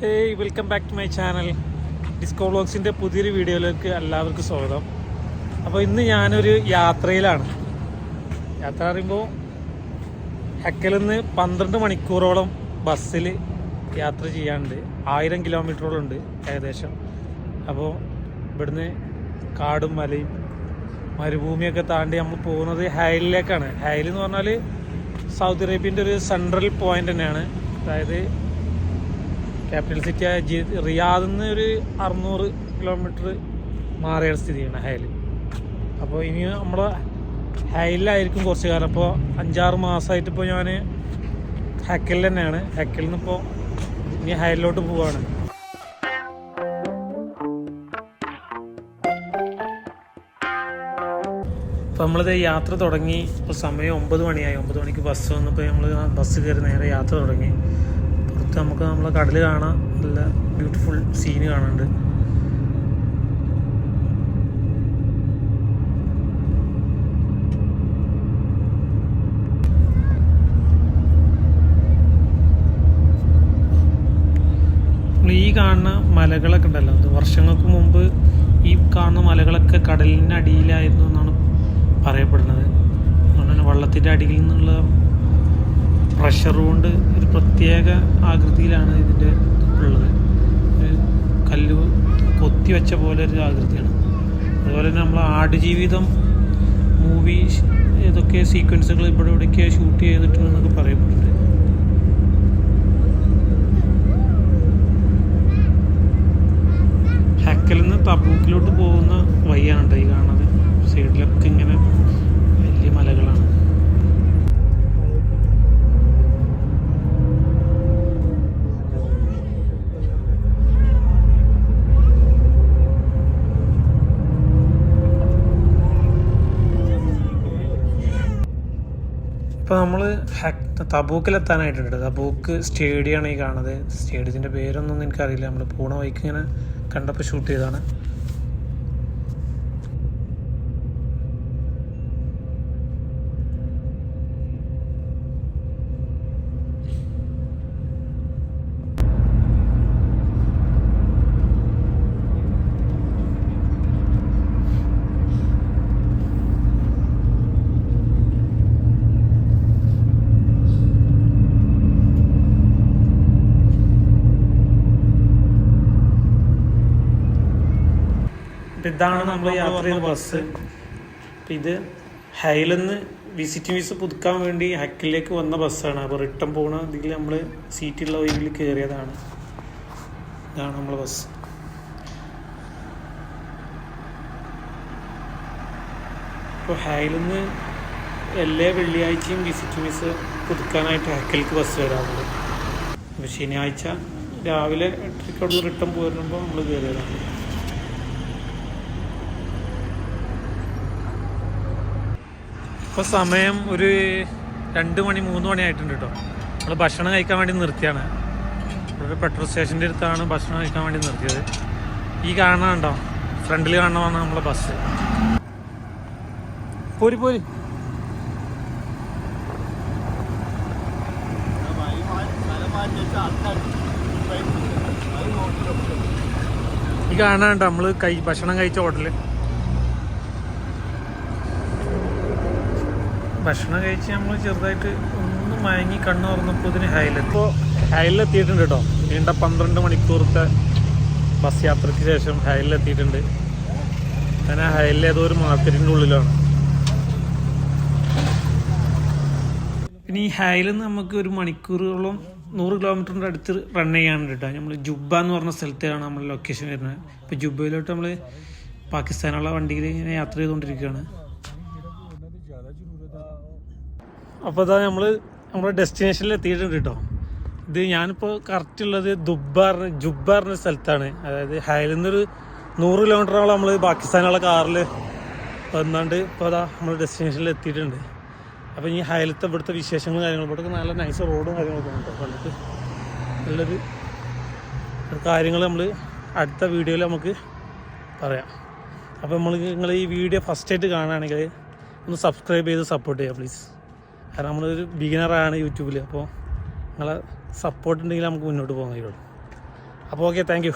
Hey welcome back to my channel disco വ്ളോഗ്സിന്റെ പുതിയൊരു വീഡിയോയിലേക്ക് എല്ലാവർക്കും സ്വാഗതം. അപ്പോൾ ഇന്ന് ഞാനൊരു യാത്രയിലാണ്. യാത്ര പറയുമ്പോൾ ഹെക്കലിൽ നിന്ന് പന്ത്രണ്ട് മണിക്കൂറോളം ബസ്സിൽ യാത്ര ചെയ്യാനുണ്ട്. ആയിരം കിലോമീറ്ററോളം ഉണ്ട് ഏകദേശം. അപ്പോൾ ഇവിടുന്ന് കാടും മലയും മരുഭൂമിയൊക്കെ താണ്ടി നമ്മൾ പോകുന്നത് ഹൈലിലേക്കാണ്. ഹൈൽ എന്ന് പറഞ്ഞാൽ സൗദി അറേബ്യന്റെ ഒരു സെൻട്രൽ പോയിന്റ് തന്നെയാണ്. അതായത് ക്യാപിറ്റൽ സിറ്റി ആയ ജി റിയാദിൽ നിന്ന് ഒരു അറുന്നൂറ് കിലോമീറ്റർ മാറിയ സ്ഥിതിയാണ് ഹയൽ അപ്പോൾ ഇനി നമ്മുടെ ഹൈലിലായിരിക്കും കുറച്ച് കാലം. അപ്പോൾ അഞ്ചാറ് മാസമായിട്ട് ഇപ്പോൾ ഞാൻ ഹക്കിൽ തന്നെയാണ്. ഹക്കിൽ നിന്ന് ഇപ്പോൾ ഇനി ഹൈലിലോട്ട് പോവാണ്. അപ്പോൾ നമ്മളിത് യാത്ര തുടങ്ങി. ഇപ്പോൾ സമയം ഒമ്പത് മണിയായി. ഒമ്പത് മണിക്ക് ബസ് വന്നപ്പോൾ നമ്മൾ ബസ് കയറി നേരെ യാത്ര തുടങ്ങി. നമുക്ക് നമ്മളെ കടൽ കാണാം നല്ല ബ്യൂട്ടിഫുൾ സീന് കാണുന്നുണ്ട് ഈ കാണുന്ന മലകളൊക്കെ ഉണ്ടല്ലോ അത് വർഷങ്ങൾക്ക് മുമ്പ് ഈ കാണുന്ന മലകളൊക്കെ കടലിന്റെ അടിയിലായിരുന്നു എന്നാണ് പറയപ്പെടുന്നത്. അതുകൊണ്ട് തന്നെ വള്ളത്തിന്റെ അടിയിൽ നിന്നുള്ള പ്രഷർ കൊണ്ട് ഒരു പ്രത്യേക ആകൃതിയിലാണ് ഇതിന്റെ ഉള്ളത്. കല്ല് കൊത്തി വെച്ച പോലെ ഒരു ആകൃതിയാണ്. അതുപോലെ തന്നെ നമ്മൾ ആടുജീവിതം മൂവി ഏതൊക്കെ സീക്വൻസുകൾ ഇവിടെ ഇവിടെയൊക്കെ ഷൂട്ട് ചെയ്തിട്ടുണ്ടെന്നൊക്കെ പറയപ്പെട്ടുണ്ട് ഹക്കലിൽ നിന്ന് തബൂക്കിലോട്ട് പോകുന്ന വഴിയാണ് ഈ കാണുന്നത്. സൈഡിലൊക്കെ ഇങ്ങനെ ഇപ്പോൾ നമ്മൾ തബൂക്കിലെത്താനായിട്ടുണ്ട്. തബൂക്ക് സ്റ്റേഡിയമാണ് ഈ കാണുന്നത്. സ്റ്റേഡിയത്തിന്റെ പേരൊന്നും എനിക്കറിയില്ല. നമ്മൾ പൂണ വഴിക്ക് ഇങ്ങനെ കണ്ടപ്പോൾ ഷൂട്ട് ചെയ്തതാണ്. ഇതാണ് നമ്മൾ യാത്ര ചെയ്ത ബസ് ഇത് ഹൈലെന്ന് വിസിറ്റിംഗ് വിസ പുതുക്കാൻ വേണ്ടി ഹക്കിലേക്ക് വന്ന ബസ്സാണ് അപ്പോൾ റിട്ടേൺ പോണ ഇതിൽ നമ്മൾ സീറ്റുള്ള വഴിയിൽ കയറിയതാണ് ഇതാണ് നമ്മളെ ബസ് ഇപ്പോൾ ഹൈലെന്ന് എല്ലാ വെള്ളിയാഴ്ചയും വിസിറ്റിംഗ് വിസ പുതുക്കാനായിട്ട് ഹക്കിലേക്ക് ബസ് വരാറുണ്ട്. അപ്പോൾ ശനിയാഴ്ച രാവിലെ എട്ടരയ്ക്ക് റിട്ടേൺ പോരുമ്പോൾ നമ്മൾ കയറിയതാണ് ഇപ്പോൾ സമയം ഒരു രണ്ട് മണി മൂന്ന് മണി ആയിട്ടുണ്ട് കേട്ടോ നമ്മൾ ഭക്ഷണം കഴിക്കാൻ വേണ്ടി നിർത്തിയാണ്. ഇവിടെ പെട്രോൾ സ്റ്റേഷന്റെ അടുത്താണ് ഭക്ഷണം കഴിക്കാൻ വേണ്ടി നിർത്തിയത്. ഈ കാണാണ്ടോ ഫ്രണ്ടിൽ വന്ന നമ്മളെ ബസ് പോരി പോരി. ഈ കാണാണ്ടോ നമ്മൾ കൈ ഭക്ഷണം കഴിച്ച ഹോട്ടൽ. ഭക്ഷണം കഴിച്ച് നമ്മൾ ചെറുതായിട്ട് ഒന്ന് മയങ്ങി കണ്ണു തുറന്നപ്പോൾ ഇതിന് ഹൈലെത്തി ഇപ്പോൾ ഹൈലെത്തിയിട്ടുണ്ട് കേട്ടോ നീണ്ട പന്ത്രണ്ട് മണിക്കൂറത്തെ ബസ് യാത്രയ്ക്ക് ശേഷം ഹൈലെത്തിയിട്ടുണ്ട് ഞാൻ ആ ഹൈലിൽ ഏതോ ഒരു മാർക്കറ്റിന്റെ ഉള്ളിലാണ്. പിന്നെ ഈ ഹൈലിൽ നിന്ന് നമുക്ക് ഒരു മണിക്കൂറോളം നൂറ് കിലോമീറ്ററിന്റെ അടുത്ത് റൺ ചെയ്യാനുണ്ട് കേട്ടോ നമ്മൾ ജുബ എന്ന് പറഞ്ഞ സ്ഥലത്താണ് നമ്മൾ ലൊക്കേഷൻ വരുന്നത്. ഇപ്പോൾ ജുബയിലോട്ട് നമ്മൾ പാകിസ്ഥാനുള്ള വണ്ടിയിൽ ഇങ്ങനെ യാത്ര ചെയ്തുകൊണ്ടിരിക്കുകയാണ്. അപ്പോൾ ഇതാ നമ്മൾ നമ്മുടെ ഡെസ്റ്റിനേഷനിൽ എത്തിയിട്ടുണ്ട് കേട്ടോ ഇത് ഞാനിപ്പോൾ കറക്റ്റ് ഉള്ളത് ദുബാർ ജുബാറിന്റെ സ്ഥലത്താണ്. അതായത് ഹയലിൽ നിന്നൊരു നൂറ് കിലോമീറ്ററോളം നമ്മൾ പാകിസ്ഥാനുള്ള കാറിൽ വന്നാണ്ട് ഇപ്പോൾ അതാ നമ്മൾ ഡെസ്റ്റിനേഷനിൽ എത്തിയിട്ടുണ്ട്. അപ്പോൾ ഈ ഹൈലത്ത് ഇവിടുത്തെ വിശേഷങ്ങളും കാര്യങ്ങളും ഇവിടെ നല്ല നൈസ് റോഡും കാര്യങ്ങളൊക്കെ ഉണ്ട് കണ്ടിട്ട് നല്ലൊരു കാര്യങ്ങൾ നമ്മൾ അടുത്ത വീഡിയോയിൽ നമുക്ക് പറയാം. അപ്പോൾ നമ്മൾ നിങ്ങൾ ഈ വീഡിയോ ഫസ്റ്റ് ആയിട്ട് കാണുകയാണെങ്കിൽ ഒന്ന് സബ്സ്ക്രൈബ് ചെയ്ത് സപ്പോർട്ട് ചെയ്യുക പ്ലീസ് കാരണം നമ്മളൊരു ബിഗിനറാണ് യൂട്യൂബിൽ അപ്പോൾ നിങ്ങളെ സപ്പോർട്ട് ഉണ്ടെങ്കിൽ നമുക്ക് മുന്നോട്ട് പോകാൻ കഴിയുള്ളൂ. അപ്പോൾ ഓക്കെ താങ്ക്